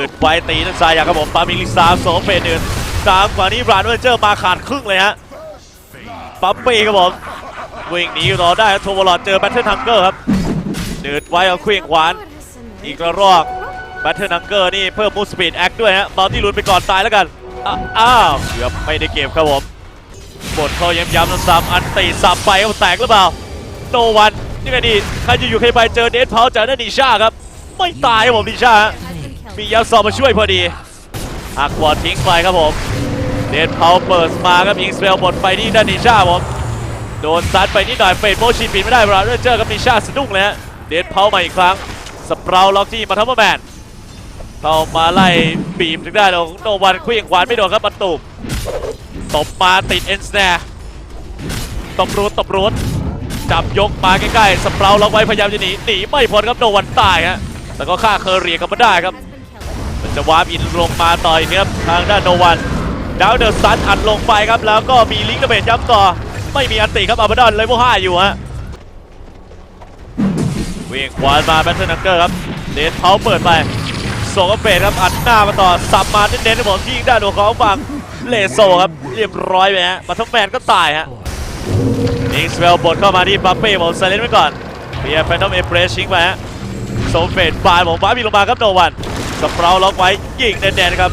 นืดไว้ตีนักซ้ายอย่างครับผมปามิลิสาสองเฟสหนึ่งกลางกว่านี้บรานเวอร์เจอร์มาขาดครึ่งเลยฮะปั๊มปีครับผมวิ่งหนีรอได้โทวอลอดเจอแบทเทิลทังเกอร์ครับหนืดไว้เอาเคว้งขวานอีกระรอกแบทเทิลทังเกอร์นี่เพิ่มมูสปีดแอคด้วยฮะบอลที่ลุดไปก่อนตายแล้วกันอ้าวเกือบไม่ได้เก็บครับผมบทเขาย้ำๆซ้ำอันตีสับไปเขาแตกหรือเปล่าโนวันนี่ไงดีใครจะอยู่ใครไปเจอเดนเพาจากนันนิชาครับ ไม่ตายครับผมนิชาฮะ มียาซอมมาช่วยพอดีหักบอลทิ้งไปครับผม เดนเพาเปิดมาครับยิงสเปลบดไปที่ด้านนิชาผมโดนซัดไปนิดหน่อยเฟดโมชินปิดไม่ได้บราเดอร์เจอร์กับนิชาสะดุ้งเลยฮะเดนเพามาอีกครั้งสเปราล็อกที่มาทัพแมนเข้ามาไล่บีมถึงได้ของโนวันคลื่องขวานไม่โดนครับประตูตบมาติดเอ็นสแนร์ตบรูดตบรูดจับยกมาใกล้ๆสเปราล็อกไว้พยายามจะหนีหนีไม่พ้นครับโนวันตายฮะแต่ก็ฆ่าเคอร์เรียกลับมาได้ครับ จะวาร์ปอินลงมาต่อยครับทางด้านโนวันดาวเดอร์ซันอัดลงไปครับ แล้วก็มีลิงก์ระเบิดย้ำต่อ ไม่มีอันติครับอาบดอนเลยพวกห้าอยู่ฮะเวียงขวานมาแบทเทิลนังเกอร์ครับเดนเขาเปิดไปส่งกระเบดครับอัดหน้ามาต่อสับมาเน้นๆในผมที่ยิงด้านหัวของฝั่งเลโซครับเรียบร้อยไปฮะมาทั้งแมนก็ตายฮะนิงสเวลบดเข้ามาที่บัฟเป้ผมไซเลนไว้ก่อนเบียร์แฟนตอมเอเปรสชิงไปฮะโซเฟตบานผมบ้ามีลงมาครับโนวัน สเปราล็อกไว้ยิงแน่นๆครับ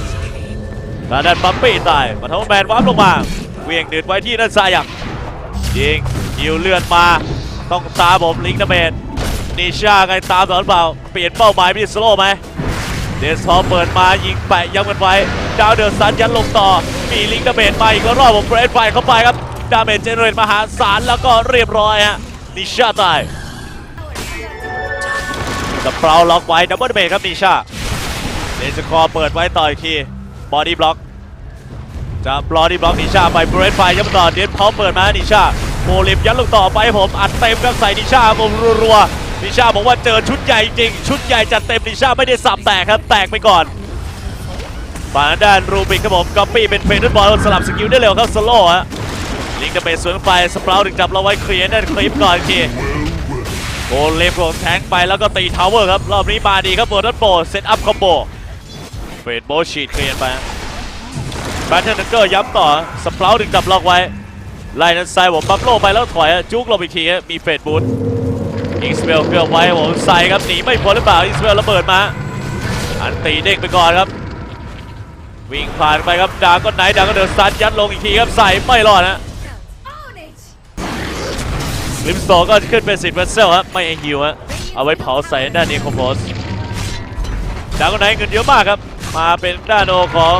ทางด้านบัมปี้ตายมาทำแมนวาร์ปลงมาเวียงเดือดไว้ที่ด้านซ้ายอย่างยิงยิวเลื่อนมาต้องตาผมลิงก์ดาเมจนิชาไงตามหรือเปล่าเปลี่ยนเป้าหมายเป็นสโลไหมเดสทอเปิดมายิงแปะย้ำกันไว้ดาวเดือดซันยันลงต่อ มีลิงก์ดาเมจมาอีกรอบผมเบรดไฟเข้าไปครับดาเมจเจเนเรตมหาศาลแล้วก็เรียบร้อยฮะนิชาตายสเปราล็อกไว้ดับเบิลเบรครับนิชา เลนสคอร์เปิดไว้ต่ออีกทีบอดี้บล็อกจะบอดี้บล็อกนิชาไปเบรดไฟยับต่อเดนพอเปิดมานิชาโมลิมยัดลงต่อไปผมอัดเต็มครับใส่นิชาผมรัวๆนิชาบอกว่าเจอชุดใหญ่จริง ชุดใหญ่จัดเต็มนิชาไม่ได้สับแตกครับแตกไปก่อนฝั่งด้านรูบิกครับผมก๊อปปี้เป็นเพนท์บอลสลับสกิลได้เร็วครับสโลว์ฮะลิงก์จะเป็นสวนไฟสเปราถึงจับเราไว้เคลียร์นั่นคลิปก่อนอีกทีโกเลมของแทงไปแล้วก็ตีทาวเวอร์ครับ รอบนี้มาดีครับโบนัสโบเซตอัพคอมโบ เฟดโบชีดเคลียร์ไปแบทเทิลนักเกอร์ย้ำต่อสเปราถึงจับล็อกไว้ไล่นั้นไซผมบัฟโลไปแล้วถอยจุกลงอีกทีมีเฟดบูทอิงสเปลเกือบไว้ผมใส่ครับหนีไม่พ้นหรือเปล่าอิงสเปลระเบิดมา อันตีเด้งไปก่อนครับ วิ่งผ่านไปครับดาก็ไหนดาก็เดินซัดยัดลงอีกทีครับใส่ไม่รอดนะลิมสโตก็ขึ้นเป็นสิทธิ์เวสเซลครับไม่เอฮิวฮะเอาไว้เผาใส่ด้านนี้คอมโพสดาวคนไหนเงินเยอะมากครับ มาเป็นด้านโอของ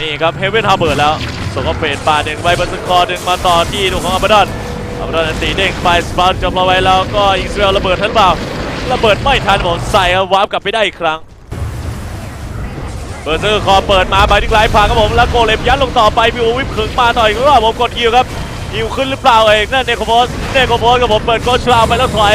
นี่ครับเฮเวนฮาร์เบิร์ดแล้วส่งกระเฟดปาหนึ่งไว้บนสกอร์หนึ่งมาต่อที่ดูของอับดอนอับดอนอันตีเด้งไปสปาร์จบเราไว้แล้วก็อิงสเวลระเบิดทันเปล่าระเบิดไม่ทันผมใส่ครับวาร์ปกลับไปได้อีกครั้งเบอร์เซอร์คอเปิดมาไปที่ไลฟ์พาครับผมแล้วโกเลมยัดลงต่อไปพี่อูวิปขึงมาต่ออีกรอบผมกดฮิวครับฮิวขึ้นหรือเปล่าเองนั่นเนโคโพสเนโคโพสกับผมเปิดโกชลาวไปแล้วถอย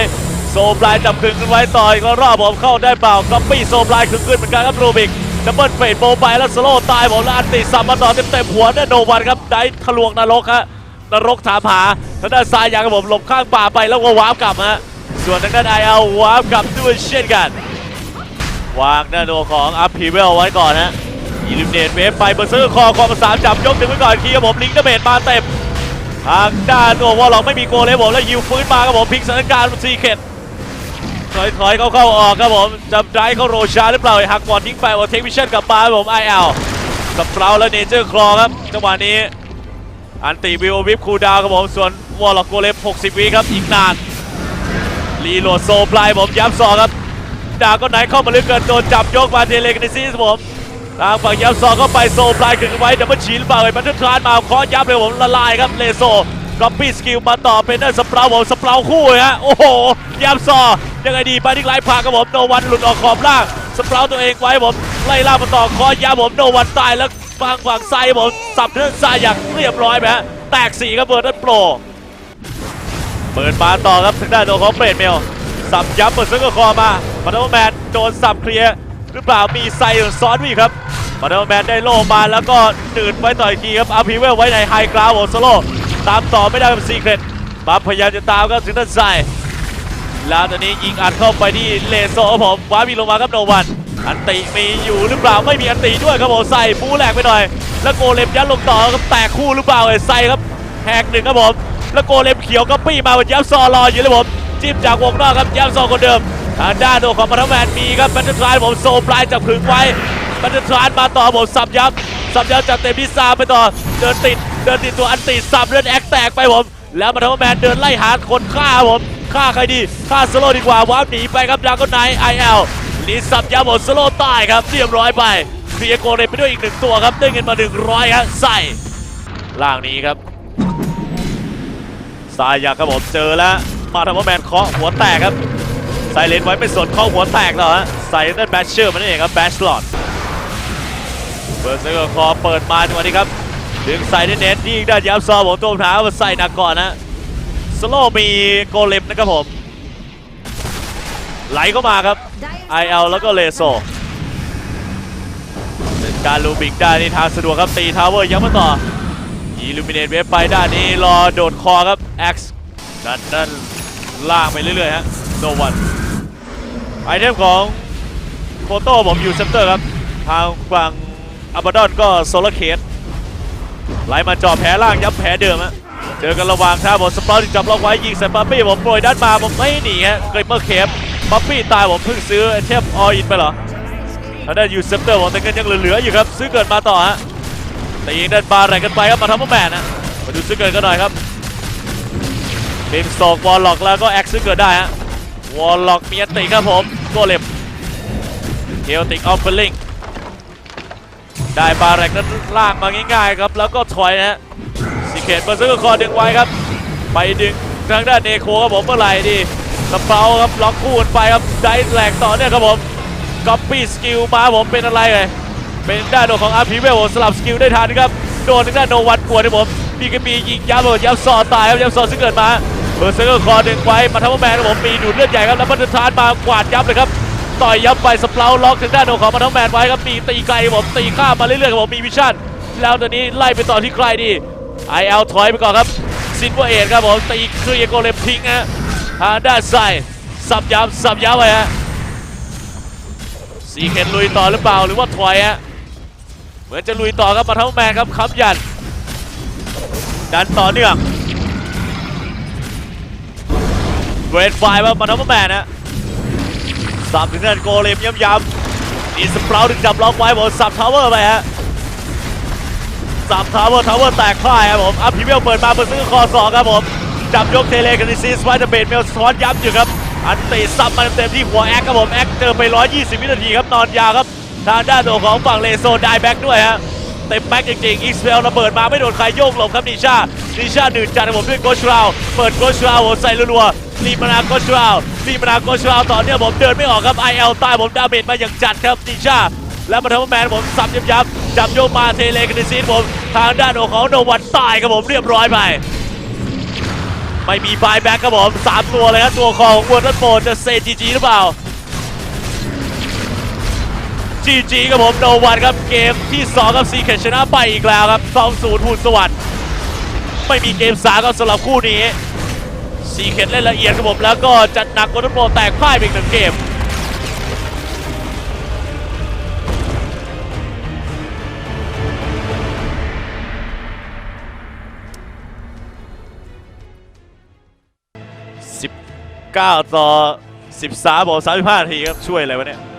โซปลายจับขึงขึ้นไว้ต่ออีกรอบผมเข้าได้เปล่าก๊อปปี้โซปลายขึงขึ้นเหมือนกันครับรูบิกดับเบิลเฟดโบไปแล้วสโลว์ตายผมแล้วอันติสับมาต่อเต็มๆหัวนั่นโนวันครับได้ทะลวงนรกฮะนรกถามหาทางด้านซ้ายอย่างครับผมหลบข้างป่าไปแล้วก็วาร์ปกลับฮะส่วนทางด้านไอเอลวาร์ปกลับด้วยเช่นกัน วางหน้าโนของอัพพีเวลไว้ก่อนฮะอิลิมเนตเวฟไปเบอร์เซอร์คอคอมาสามจับยกถึงไว้ก่อนคีครับผมลิงก์เดเมจมาเต็มทางด้านโอวอลล็อกไม่มีโกเลยผมแล้วยิวฟื้นมาครับผมพิกสถานการณ์ซีเข็ด ถอยถอยเข้าเข้าออกครับผมจะได้เข้าโรชาหรือเปล่าหักบอลทิ้งไปโอเทควิชั่นกลับมาผมไอเอลกับเปราและเนเจอร์คลอครับจังหวะนี้ อันติวิววิปคูดาวครับผมส่วนวอลล็อกโกเลม60 วิครับอีกนานรีโหลดโซปลายผมย้ำสองครับดาก็ไหนเข้ามาลึกเกินโดนจับยกมาเทเลกนิซิสผมทางฝั่งย้ำสองเข้าไปโซปลายขึงไว้ดับเบิลชีหรือเปล่าไอ้บันทึกคลานมาเคอยับเลยผมละลายครับเลโซ ก๊อปปี้สกิลมาต่อเป็นเนอร์สเปราผมสเปราคู่ฮะโอ้โหย้ำซอยังไงดีปาดิกไลฟ์พาครับผมโนวันหลุดออกขอบล่างสเปราตัวเองไว้ผมไล่ล่ามาต่อคอยับผมโนวันตายแล้วฝั่งฝั่งซ้ายผมสับเนื้อซ้ายอย่างเรียบร้อยไปฮะแตกสี่ครับเบิร์ดนั่นโปรเปิดมาต่อครับทางด้านโดของเฟรดเมลสับยับเปิดซึ่งก็คอมามาดามแมนโดนสับเคลียร์หรือเปล่ามีไซซ้อนวีครับมาดามแมนได้โล่มาแล้วก็ตืดไว้ต่ออีกทีครับอาพีเวลไว้ในไฮกราวโอโซโล ตามต่อไม่ได้กับซีเครตบัฟพยายามจะตามครับถึงด้านซ้ายแล้วตอนนี้ยิงอัดเข้าไปที่เลโซครับผมว้ามีลงมาครับโนวันอันติมีอยู่หรือเปล่าไม่มีอันติด้วยครับผมใส่บูแหลกไปหน่อย แล้วโกเลมยัดลงต่อครับแตกคู่หรือเปล่าเอ้ใส่ครับแหกหนึ่งครับผมแล้วโกเลมเขียวก็ปี้มาเหมือนยับซอรออยู่เลยผมจิ้มจากวงนอกครับยับซอคนเดิมทางด้านโดของมาทแมนมีครับแบทเทิลทรายผมโซปลายจับขึงไว้แบทเทิลทรายมาต่อผมสับยับสับยับจากเต็มที่ซาไปต่อเดินติด เดินติดตัวอันติสับเลือดแอกแตกไปผม แล้วมาทแมนเดินไล่หาคนฆ่าผมฆ่าใครดีฆ่าสโลดีกว่าวาร์ปหนีไปครับดราก้นไนไอเอลลีสับยาหมดสโลว์ใต้ครับเรียบร้อยไปเคลียโกเลมไปด้วยอีกหนึ่งตัวครับได้เงินมา 100ครับใส่ล่างนี้ครับสายยาครับผมเจอแล้วมาทำว่าแมนเคาะหัวแตกครับใส่เลนไว้ไม่สนเคาะหัวแตกแล้วฮะใส่นั่นแบชเชอร์มันเองครับแบชลอดเปิดเซอร์คอเปิดมาจังหวะนี้ครับ ดึงใส่เน้นๆที่ด้านยับซอผมตัวท้ามาใส่หนักก่อนนะสโลมีโกเลมนะครับผม ไหลเข้ามาครับไอเอลแล้วก็เลโซเป็นการลูบิกได้ในทางสะดวกครับตีทาวเวอร์ยังมาต่ออีลูมิเนตเวฟไปด้านนี้รอโดดคอครับ X ดันดันล่างไปเรื่อยๆฮะโนวันไอเทมของโคโต้ผมอยู่เซมเตอร์ครับ ทางฝั่งอับดอนก็โซลาเคส ไหลมาจ่อแผลล่างยับแผลเดิมฮะเจอกันระหว่างท่าบอลสปอร์ตจับล็อกไว้ยิงใส่ปั๊ปปี้ผมโปรยด้านมาผมไม่หนีฮะเกรเปอร์เคฟป๊ปปี้ตายผมเพิ่งซื้อไอเทมออินไปเหรอทางด้านยูเซปเตอร์ผมแต่เงินยังเหลืออยู่ครับ ซื้อเกิดมาต่อฮะแต่ยิงดินบาร์อะไรกันไปครับมาทำมาแมนนะมาดูซื้อเกิดกันหน่อยครับบิมสอกวอลล็อกแล้วก็แอคซื้อเกิดได้ฮะวอลล็อกมีอันติครับผมโกเลมเฮลติกออฟเฟลลิง ได้บาแรกนั้นลากมาง่ายๆครับแล้วก็ถอยนะฮะสิเคตเบอร์ซื้อคอดึงไว้ครับ ไปดึงทางด้านเนโคครับผมเมื่อไหร่ดีสเปาครับล็อกคู่กันไปครับได้แหลกต่อเนี่ยครับผมก๊อปปี้สกิลมาผมเป็นอะไรเลยเป็นด้านโดของอาร์พีเวลสลับสกิลได้ทันครับโดนทางด้านโนวันกวนนะผมมีกระบียิงยับเลยยับซอตายครับยับซอซึ่งเกิดมาเบอร์เซอร์คอดึงไว้มาทัพแมนครับผมมีดูดเลือดใหญ่ครับแล้วบัตรทานมากวาดยับเลยครับ ต่อยยับไปสเปาล็อกทางด้านของมาทัพแมนไว้ครับมีตีไกลผมตีข้ามมาเรื่อยๆครับผมมีวิชั่นแล้วตอนนี้ไล่ไปต่อที่ใครดีไอเอลถอยไปก่อนครับซินเวเอ็ครับผมตีคลียร์โกเลมทิ้งฮะทางด้านซ้ายสับยับสับยับไปฮะสีเข็นลุยต่อหรือเปล่าหรือว่าถอยฮะเหมือนจะลุยต่อครับมาทั้งแมนครับค้ำยันดันต่อเนื่องเวทไฟว่ามาทั้งแมนนะ สับถึงด้านโกเลมย้ำๆนี่สเปราถึงจับล็อกไว้ผมสับทาวเวอร์ไปฮะสับทาวเวอร์ทาวเวอร์แตกพ่ายครับผมอัพพีเวลเปิดมาเปิดซื้อคอสองครับผมจับยกเทเลกันดิซีสไว้แต่เบดเมลซ้อนย้ำอยู่ครับอันตีซับมาเต็มที่หัวแอคครับผมแอคเจอไป 120 วินาทีครับนอนยาวครับทางด้านตัวของฝั่งเลโซได้แบ็กด้วยฮะเต็มแบ็กจริงๆอีสเปลระเบิดมาไม่โดนใครโยกหลบครับนิชานิชาดื่นจัดครับผมด้วยโกชราวเปิดโกชราวใส่รัวๆ รีมานาโกชราวรีมานาโกชราวต่อเนื่องผมเดินไม่ออกครับ IL ใต้ผมดาเมจมาอย่างจัดครับนิชาแล้วมาทำแมนผมสับยับยับจับโยมาเทเลกันซีสผมทางด้านของโนวันตายครับผมเรียบร้อยไปไม่มีบายแบ็กครับผมสามตัวเลยครับตัวคอของวอร์ทันโฟจะเซจีจีหรือเปล่าจีจีครับผมโนวันครับเกมที่2ครับซีเคชนะไปอีกแล้วครับ2 0หุ่นสวัสดิ์ไม่มีเกมสามครับสำหรับคู่นี้ ซีเคนเล่นละเอียดครับผมแล้วก็จัดหนักวอร์ทันโฟแตกพ่ายไปอีกหนึ่งเกม19ต่อ 13บอก35นาทีครับ ช่วยอะไรวะเนี่ย